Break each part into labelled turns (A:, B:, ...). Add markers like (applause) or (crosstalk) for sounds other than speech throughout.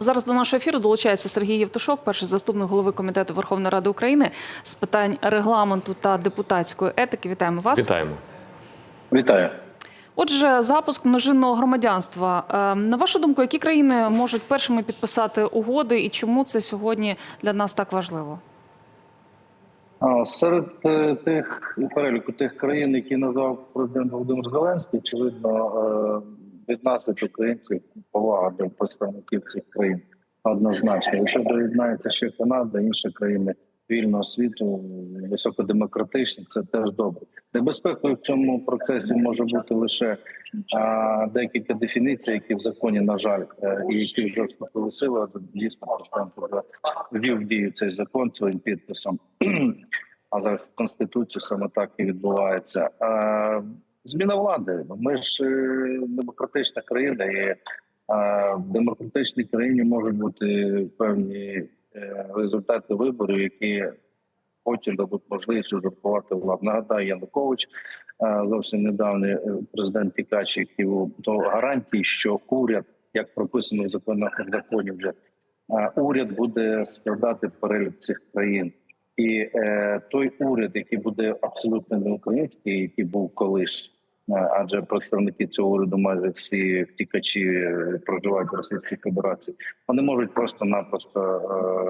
A: Зараз до нашого ефіру долучається Сергій Євтушок, перший заступник голови комітету Верховної Ради України з питань регламенту та депутатської етики. Вітаємо вас.
B: Вітаємо.
C: Вітаю.
A: Отже, запуск множинного громадянства. Е, На вашу думку, які країни можуть першими підписати угоди, і чому це сьогодні для нас так важливо?
C: Серед е, тих переліку тих країн, які назвав президент Володимир Зеленський, очевидно, е, від нас, українців, повага до представників цих країн однозначно. Якщо доєднається ще Канада, інші країни вільного світу, високодемократичні, це теж добре. Небезпекою в цьому процесі може бути лише а, декілька дефініцій, які в законі, на жаль, е, і які вже вступили в силу. Дійсно, президент ввів дію цей закон своїм підписом. (clears throat) А зараз конституцію саме так і відбувається. Зміна влади. Ми ж е, демократична країна, і е, в демократичній країні можуть бути певні е, результати виборів, які потім дадуть можливість узурпувати владу. Нагадаю, Янукович зовсім недавній президент Тікач, який до гарантії, що уряд, як прописано в законах в законі, вже уряд буде складати перелік цих країн. І е, той уряд, який буде абсолютно не український, який був колись, адже представники цього уряду майже всі втікачі е, проживають в Російській Федерації, вони можуть просто-напросто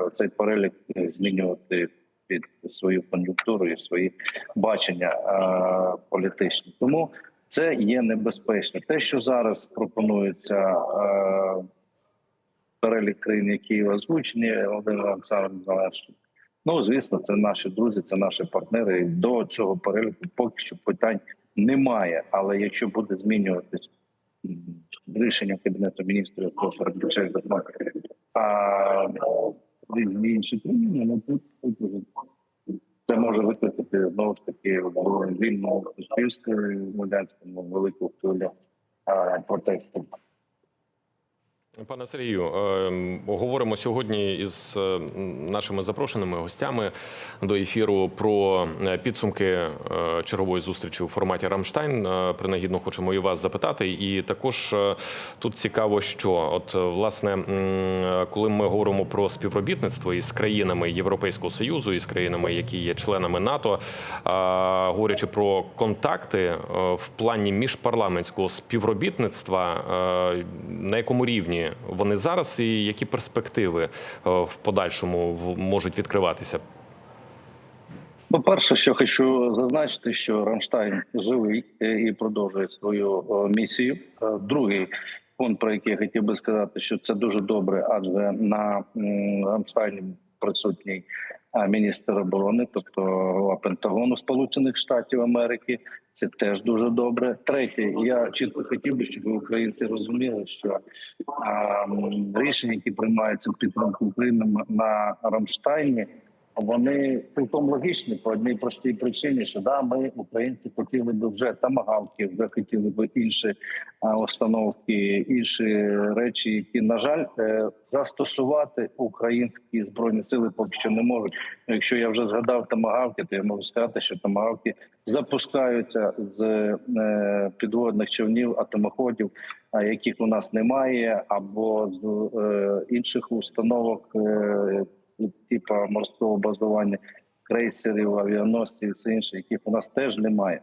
C: е, цей перелік е, змінювати під свою кон'юнктуру і свої бачення е, політичні. Тому це є небезпечно. Те, що зараз пропонується. Е, Перелік країн, які озвучені Володимиром Олександровичем Зеленським, Ну, звісно, це наші друзі, це наші партнери. До цього переліку поки що питань немає. Але якщо буде змінюватись рішення кабінету міністрів про передбачає а різні інші країни, ну тут це може викликати знову ж таки в вільному суспільстві громадянському велику хвилю протесту.
B: Пане Сергію, е, говоримо сьогодні із е, нашими запрошеними гостями до ефіру про е, підсумки чергової зустрічі у форматі Рамштайн. Принагідно хочемо і вас запитати. І також тут цікаво, що от власне, коли ми говоримо про співробітництво із країнами Європейського союзу і з країнами, які є членами НАТО, говорячи про контакти в плані міжпарламентського співробітництва, на якому рівні вони зараз, і які перспективи е, в подальшому можуть відкриватися?
C: Ну, перше, що хочу зазначити, що Рамштайн живий е, і продовжує свою е, місію. Другий пункт, про який я хотів би сказати, що це дуже добре, адже на Рамштайні присутній міністр оборони, тобто голова Пентагону Сполучених Штатів Америки. Це теж дуже добре. Третє, я чітко хотів би, щоб українці розуміли, що а, рішення, які приймаються в підтримку України на Рамштайні, вони цілком логічні по одній простій причині, що да, ми, українці, хотіли би вже тамагавки, вже хотіли би інші установки, інші речі, які на жаль е, застосувати українські збройні сили поки що не можуть. Якщо я вже згадав тамагавки, то я можу сказати, що тамагавки запускаються з е, підводних човнів, атомоходів, яких у нас немає, або з е, інших установок. Е, типу морського базування крейсерів, авіаносців і все інше, яких у нас теж немає.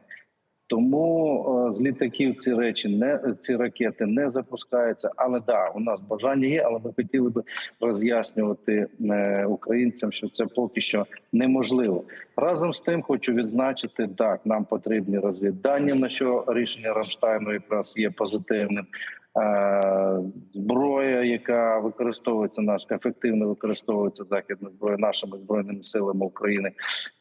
C: Тому е, з літаків ці речі не ці ракети не запускаються. Але да, у нас бажання є, але ми хотіли би роз'яснювати е, українцям, що це поки що неможливо. Разом з тим, хочу відзначити, так нам потрібні розвіддані, на що рішення Рамштайну якраз є позитивним. Е, зброя, яка використовується наш ефективно використовується західна зброя нашими збройними силами України,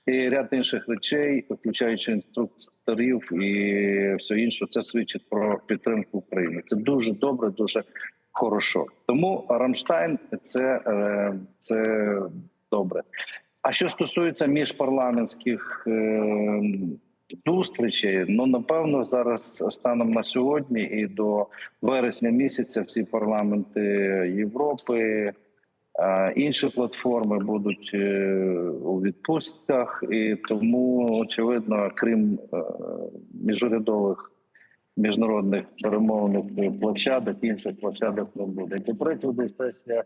C: і ряд інших речей, включаючи інструкторів і все інше, це свідчить про підтримку України. Це дуже добре, дуже хорошо. Тому Рамштайн це, е, це добре. А що стосується міжпарламентських зустрічей, ну напевно, зараз станом на сьогодні і до вересня місяця всі парламенти Європи. е, Інші платформи будуть е, у відпустках, і тому очевидно, крім е, міжурядових міжнародних перемовних площадок, інших площадок не буде. По-третє, сесія е,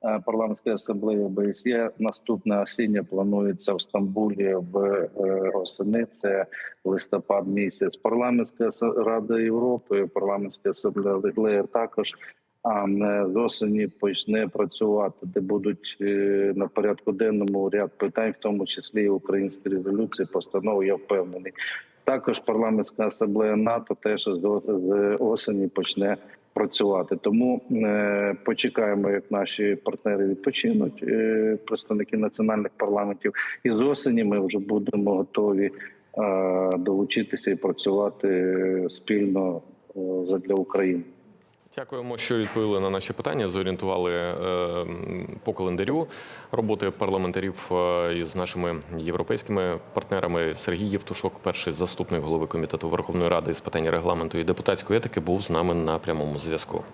C: парламентської асамблеї ОБСЄ. Наступна осіння планується в Стамбулі в е, осени. Це листопад місяць. Парламентська рада Європи, парламентська асамблея також. А не з осені почне працювати, де будуть е, на порядку денному ряд питань, в тому числі і українські резолюції, постанови. Я впевнений. Також парламентська асамблея НАТО теж з осені почне працювати. Тому е, почекаємо, як наші партнери відпочинуть, е, представники національних парламентів. І з осені ми вже будемо готові е, долучитися і працювати спільно задля України.
B: Дякуємо, що відповіли на наші питання. Зорієнтували е, по календарю роботи парламентарів е, із нашими європейськими партнерами. Сергій Євтушок, перший заступник голови комітету Верховної Ради з питань регламенту і депутатської етики, був з нами на прямому зв'язку.